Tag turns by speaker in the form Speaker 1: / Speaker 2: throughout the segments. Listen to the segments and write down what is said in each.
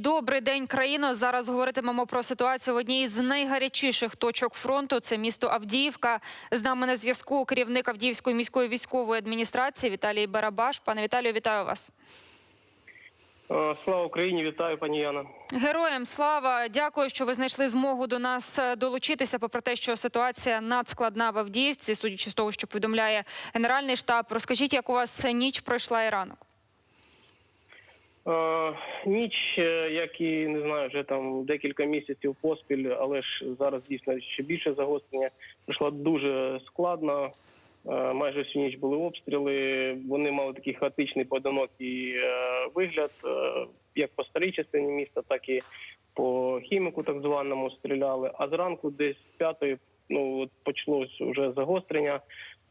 Speaker 1: добрий день, країно. Зараз говоритимемо про ситуацію в одній з найгарячіших точок фронту. Це місто Авдіївка. З нами на зв'язку керівник Авдіївської міської військової адміністрації Віталій Барабаш. Пане Віталію, вітаю вас.
Speaker 2: Е, Слава Україні, вітаю, пані Яна.
Speaker 1: Героям слава! Дякую, що ви знайшли змогу до нас е, долучитися. Попри те, що ситуація надскладна в Авдіївці, судячи з того, що повідомляє Генеральний штаб. Розкажіть, як у вас ніч пройшла і ранок?
Speaker 2: Е, ніч, е, як і не знаю, вже там декілька місяців поспіль, але ж зараз дійсно ще більше загострення. Прийшла дуже складно. Е, майже всю ніч були обстріли. Вони мали такий хаотичний поодинокий вигляд, як по старій частині міста, так і по хіміку, так званому, стріляли. А зранку, десь п'ятої, ну от почалось вже загострення.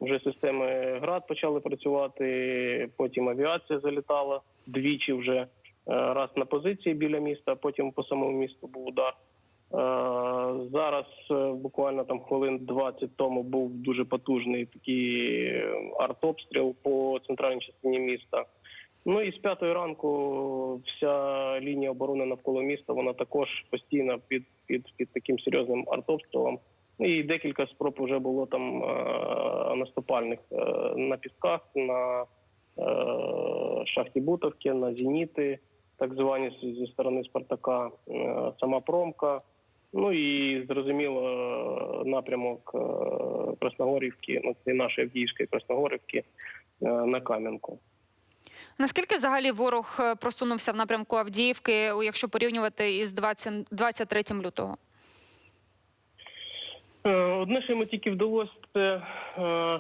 Speaker 2: Вже системи ГРАД почали працювати. Потім авіація залітала двічі вже е, раз на позиції біля міста, а потім по самому місту був удар. Е, Зараз е, буквально там хвилин 20 тому був дуже потужний такий артобстріл по центральній частині міста. Ну і з п'ятої ранку вся лінія оборони навколо міста вона також постійно під, під, під таким серйозним артобстрілом. Ну, І декілька спроб вже було там наступальних на пісках, на шахті Бутовки, на зеніти, так звані зі сторони Спартака, е, сама промка. Ну і зрозуміло е, напрямок е, Красногорівки, ну це нашої Авдіївської Красногорівки е, на Кам'янку.
Speaker 1: Наскільки взагалі ворог е, просунувся в напрямку Авдіївки, якщо порівнювати із 20, 23 лютого?
Speaker 2: Е, Одне, що йому тільки вдалося, це е,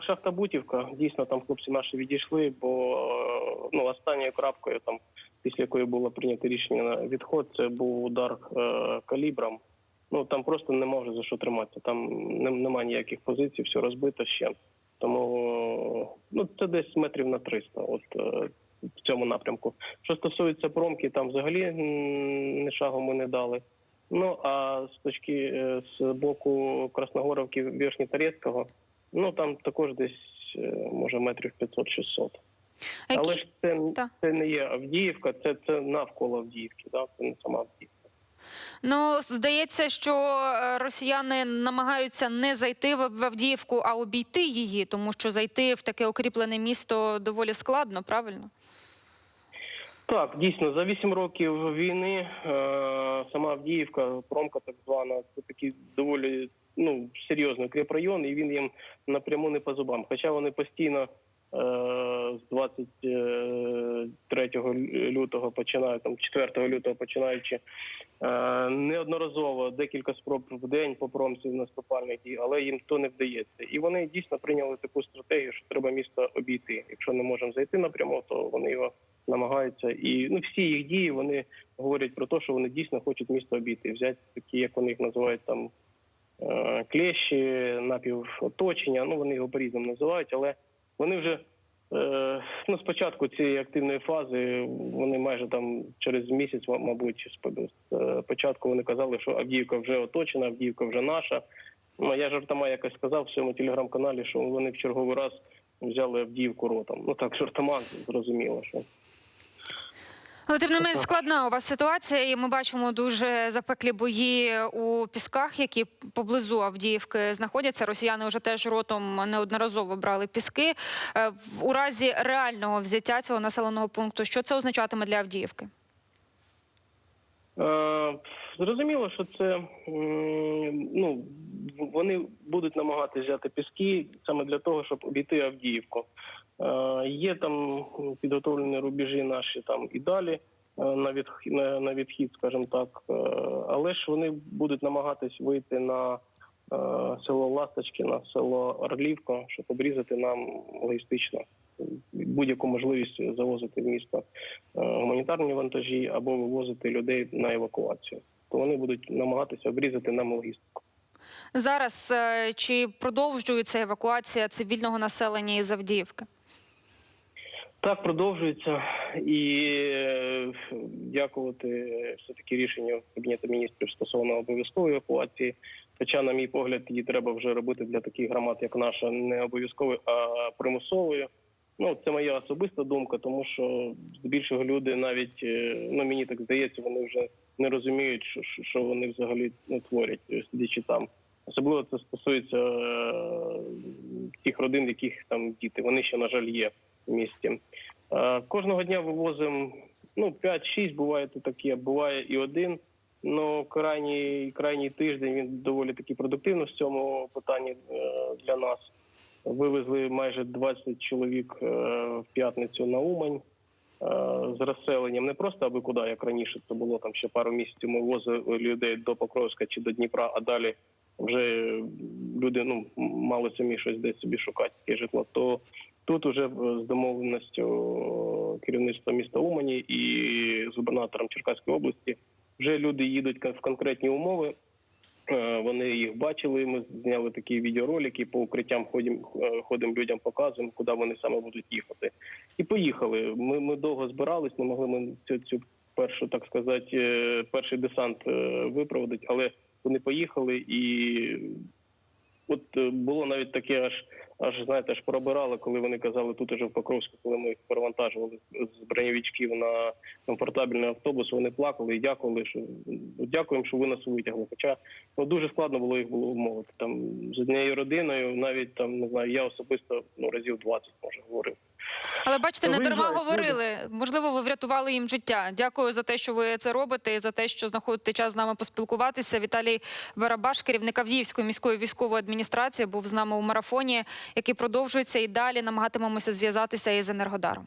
Speaker 2: шахта Бутівка. Дійсно, там хлопці наші відійшли, бо е, ну, останньою крапкою, там, після якої було прийнято рішення на відход, це був удар калібром. Ну там просто не може за що триматися. Там не, немає ніяких позицій, все розбито ще. Тому ну, це десь метрів на 300 от, в цьому напрямку. Що стосується промки, там взагалі ні шагу ми не дали. Ну а з точки е, з боку Красногоровки Верхньоторецького, ну там також десь е, може метрів 500-600.
Speaker 1: Які...
Speaker 2: Але ж це,
Speaker 1: Та.
Speaker 2: це не є Авдіївка, це, це навколо Авдіївки, да? це не сама Авдіївка.
Speaker 1: Ну, здається, що е, росіяни намагаються не зайти в Авдіївку, а обійти її, тому що зайти в таке укріплене місто доволі складно, правильно?
Speaker 2: Так, дійсно, за вісім років війни е, сама Авдіївка, промка так звана, це такий доволі ну, серйозний укріпрайон, і він їм напряму не по зубам. Хоча вони постійно з 23 лютого починають, там 4 лютого починаючи, е, неодноразово декілька спроб в день по промці наступальних дій, але їм то не вдається. І вони дійсно прийняли таку стратегію, що треба місто обійти. Якщо не можемо зайти напряму, то вони його намагаються. І ну всі їх дії вони говорять про те, що вони дійсно хочуть місто обійти, взяти такі, як вони їх називають там е, клещі, напівоточення. Ну вони його по-різному називають, але вони вже. Е, Ну, спочатку цієї активної фази вони майже там через місяць, мабуть, з з вони казали, що Авдіївка вже оточена, Авдіївка вже наша. Ну, я жартома якось сказав в своєму телеграм-каналі, що вони в черговий раз взяли Авдіївку ротом. Ну так, жартома зрозуміло, що
Speaker 1: Але тим не менш складна у вас ситуація, і ми бачимо дуже запеклі бої у пісках, які поблизу Авдіївки знаходяться. Росіяни вже теж ротом неодноразово брали піски. Е, У разі реального взяття цього населеного пункту, що це означатиме для Авдіївки?
Speaker 2: Е, Зрозуміло, що це ну вони будуть намагатися взяти піски саме для того, щоб обійти Авдіївку. Е, Є там підготовлені рубежі наші там і далі е, на відхід, на, відхід, скажімо так. Е, Але ж вони будуть намагатись вийти на село Ласточки, на село Орлівко, щоб обрізати нам логістично будь-яку можливість завозити в місто гуманітарні вантажі або вивозити людей на евакуацію. То вони будуть намагатися обрізати нам логістику.
Speaker 1: Зараз е, чи продовжується евакуація цивільного населення із Авдіївки?
Speaker 2: Так продовжується і е, дякувати все таки рішенню кабінету міністрів стосовно обов'язкової евакуації. Хоча, на мій погляд, її треба вже робити для таких громад, як наша, не обов'язковою, а примусовою. Ну, це моя особиста думка, тому що здебільшого люди навіть, е, ну мені так здається, вони вже не розуміють, що, що- вони взагалі ну, творять, сидячи там. Особливо це стосується е, тих родин, яких там діти. Вони ще, на жаль, є в місті. Е, кожного дня вивозимо ну, 5-6, буває то таке, буває і один. Ну, крайній, крайній тиждень він доволі таки продуктивний в цьому питанні е, для нас. Вивезли майже 20 чоловік е, в п'ятницю на Умань е, з розселенням. Не просто аби куди, як раніше це було там ще пару місяців. Ми возили людей до Покровська чи до Дніпра, а далі вже люди ну мали самі щось десь собі шукати таке житло. То тут уже е, з домовленістю керівництва міста Умані і з губернатором Черкаської області вже люди їдуть в конкретні умови. Е, Вони їх бачили. Ми зняли такі відеоролики по укриттям. Ходимо, ходимо людям, показуємо, куди вони саме будуть їхати. І поїхали. Ми, ми довго збирались, не могли ми цю, цю першу, так сказати, е, перший десант е, випроводити, але вони поїхали і. От е, було навіть таке, аж аж знаєте, аж пробирали, коли вони казали тут уже в Покровську, коли ми їх перевантажували з бронєвичків на комфортабельний автобус. Вони плакали і дякували, що дякуємо, що ви нас витягли. Хоча ну, дуже складно було їх було умовити. Там з однією родиною, навіть там не знаю, я особисто ну разів 20, може говорив.
Speaker 1: Але бачите, не дарма говорили. Можливо, ви врятували їм життя. Дякую за те, що ви це робите, і за те, що знаходите час з нами поспілкуватися. Віталій Барабаш, керівник Авдіївської міської військової адміністрації, був з нами у марафоні, який продовжується і далі намагатимемося зв'язатися із Енергодаром.